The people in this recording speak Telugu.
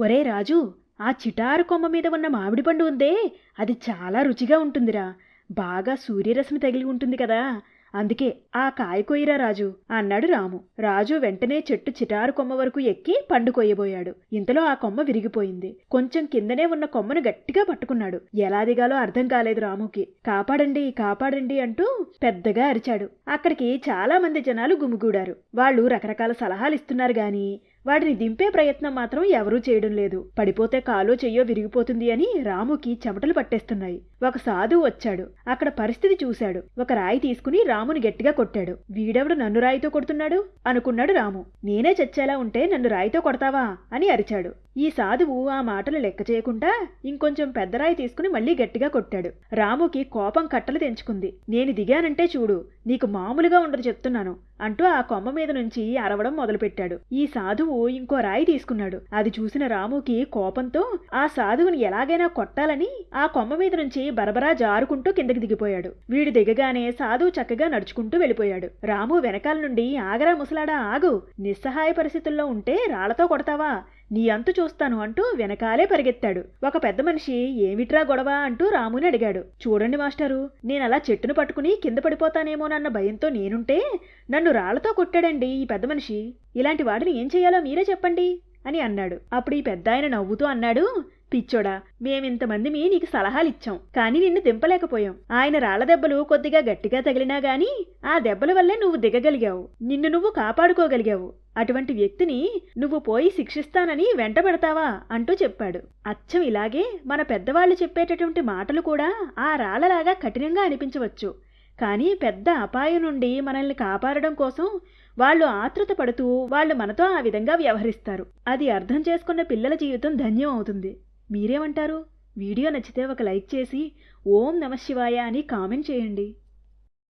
ఒరే రాజు ఆ చిటారు కొమ్మ మీద ఉన్న మామిడి పండు ఉందే అది చాలా రుచిగా ఉంటుందిరా. బాగా సూర్యరశ్మి తగిలి ఉంటుంది కదా. అందుకే ఆ కాయ కొయ్యరా రాజు అన్నాడు రాము. రాజు వెంటనే చెట్టు చిటారు కొమ్మ వరకు ఎక్కి పండు కొయ్యబోయాడు. ఇంతలో ఆ కొమ్మ విరిగిపోయింది. కొంచెం కిందనే ఉన్న కొమ్మను గట్టిగా పట్టుకున్నాడు. ఎలా దిగాలో అర్థం కాలేదు రాముకి. కాపాడండి కాపాడండి అంటూ పెద్దగా అరిచాడు. అక్కడికి చాలా మంది జనాలు గుమిగూడారు. వాళ్ళు రకరకాల సలహాలు ఇస్తున్నారు గాని వాటిని దింపే ప్రయత్నం మాత్రం ఎవరూ చేయడం లేదు. పడిపోతే కాలో చెయ్యో విరిగిపోతుంది అని రాముకి చెమటలు పట్టేస్తున్నాయి. ఒక సాధువు వచ్చాడు. అక్కడ పరిస్థితి చూశాడు. ఒక రాయి తీసుకుని రాముని గట్టిగా కొట్టాడు. వీడెవడు నన్ను రాయితో కొడుతున్నాడు? అనుకున్నాడు రాము. నేనే చచ్చేలా ఉంటే నన్ను రాయితో కొడతావా? అని అరిచాడు. ఈ సాధువు ఆ మాటలు లెక్క చేయకుండా ఇంకొంచెం పెద్ద రాయి తీసుకుని మళ్ళీ గట్టిగా కొట్టాడు. రాముకి కోపం కట్టలు తెంచుకుంది. నేను దిగానంటే చూడు నీకు మామూలుగా ఉండదు చెప్తున్నాను అంటూ ఆ కొమ్మ మీద నుంచి అరవడం మొదలుపెట్టాడు. ఈ సాధువు ఇంకో రాయి తీసుకున్నాడు. అది చూసిన రాముకి కోపంతో ఆ సాధువుని ఎలాగైనా కొట్టాలని ఆ కొమ్మ మీద నుంచి బరబరా జారుకుంటూ కిందకి దిగిపోయాడు. వీడు దిగగానే సాధు చక్కగా నడుచుకుంటూ వెళ్ళిపోయాడు. రాము వెనకాల నుండి ఆగరా ముసలాడా ఆగు. నిస్సహాయ పరిస్థితుల్లో ఉంటే రాళ్ళతో కొడతావా? నీ అంతు చూస్తాను అంటూ వెనకాలే పరిగెత్తాడు. ఒక పెద్ద మనిషి ఏమిట్రా గొడవ అంటూ రాముని అడిగాడు. చూడండి మాస్టరు నేనలా చెట్టును పట్టుకుని కింద పడిపోతానేమోనన్న భయంతో నేనుంటే నన్ను రాళ్ళతో కొట్టాడండి ఈ పెద్ద మనిషి. ఇలాంటి వాడిని ఏం చేయాలో మీరే చెప్పండి అని అన్నాడు. అప్పుడు ఈ పెద్ద ఆయన నవ్వుతూ అన్నాడు పిచ్చోడా మేమింతమంది మీ నీకు సలహాలు ఇచ్చాం కానీ నిన్ను దింపలేకపోయాం. ఆయన రాళ్ళ దెబ్బలు కొద్దిగా గట్టిగా తగిలినా గాని ఆ దెబ్బల వల్లే నువ్వు దిగగలిగావు. నిన్ను నువ్వు కాపాడుకోగలిగావు. అటువంటి వ్యక్తిని నువ్వు పోయి శిక్షిస్తానని వెంటబెడతావా అంటూ చెప్పాడు. అచ్చం ఇలాగే మన పెద్దవాళ్ళు చెప్పేటటువంటి మాటలు కూడా ఆ రాళ్ళలాగా కఠినంగా అనిపించవచ్చు. కానీ పెద్ద అపాయం నుండి మనల్ని కాపాడడం కోసం వాళ్ళు ఆతృత పడుతూ వాళ్ళు మనతో ఆ విధంగా వ్యవహరిస్తారు. అది అర్థం చేసుకున్న పిల్లల జీవితం ధన్యం అవుతుంది. మీరేమంటారు? వీడియో నచ్చితే ఒక లైక్ చేసి ఓం నమ శివాయ అని కామెంట్ చేయండి.